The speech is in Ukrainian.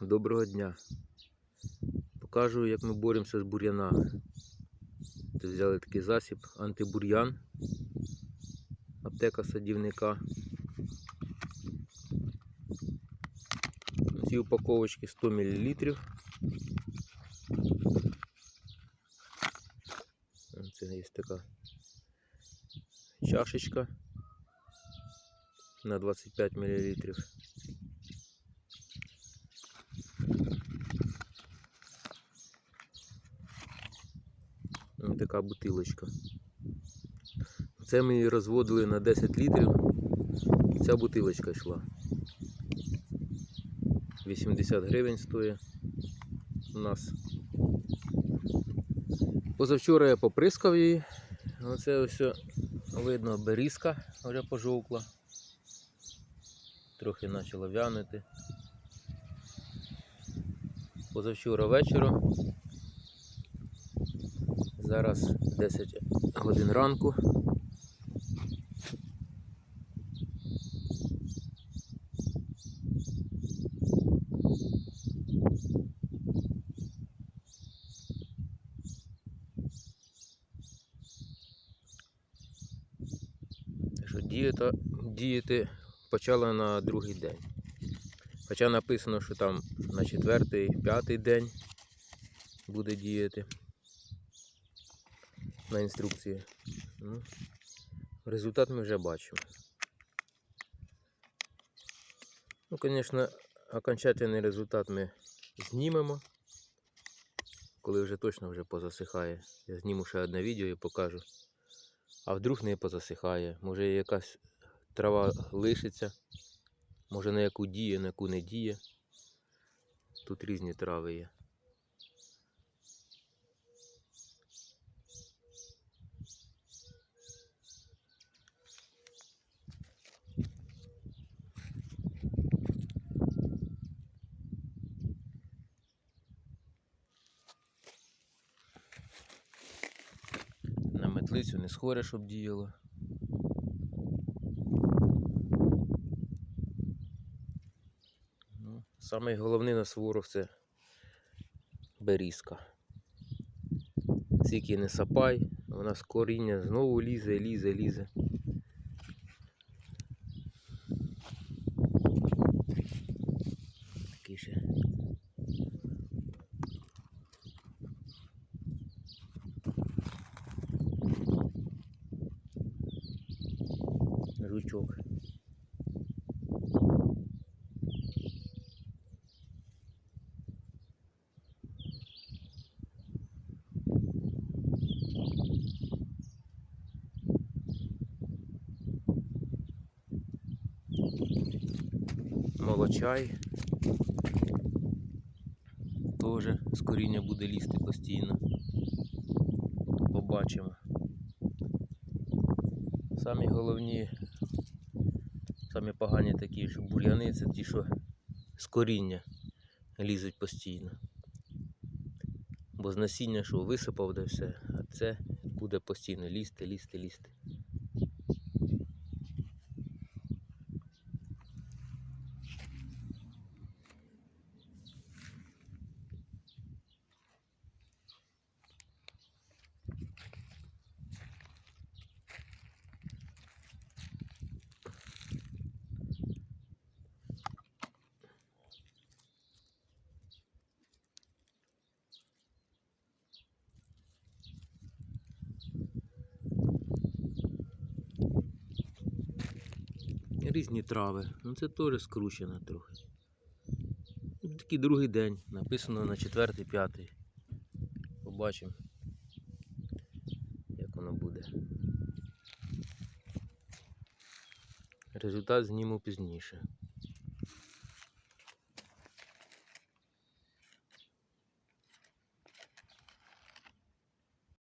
Доброго дня. Покажу, як ми боремося з бур'янами. Взяли такий засіб антибур'ян, аптека садівника. Ці упаковочки 100 мл. Це є така чашечка на 25 мл. Ось така бутилочка. Це ми її розводили на 10 літрів. Ця бутилочка йшла. 80 гривень стоїть у нас. Позавчора я поприскав її. Оце ось видно берізка вже пожовкла. Трохи почала вянути. Позавчора вечором Зараз 10 годин ранку. Що дієта, діяти почала на другий день. Хоча написано, що там на четвертий, п'ятий день буде діяти на інструкції. Ну, результат ми вже бачимо. Ну, звісно, окончательний результат ми знімемо. Коли вже точно вже позасихає. Я зніму ще одне відео і покажу. А вдруг не позасихає. Може якась трава лишиться. Може на яку діє, на яку не діє. Тут різні трави є. На метлицю не схоре, щоб діяло. Самий головний на ворог це берізка. Скільки не сапай, вона з коріння знову лізе, лізе, лізе. Такий ще. жучок. Молочай. Тоже з коріння буде лізти постійно. Побачимо. Самі головні, самі погані такі, що бур'яни, це ті, що з коріння лізуть постійно. Бо з насіння, що висипав, де все, а це буде постійно лізти, лізти, лізти. Різні трави. Ну це теж скручено трохи. Ну, Такий другий день. Написано на четвертий, п'ятий. Побачимо, як воно буде. Результат зніму пізніше.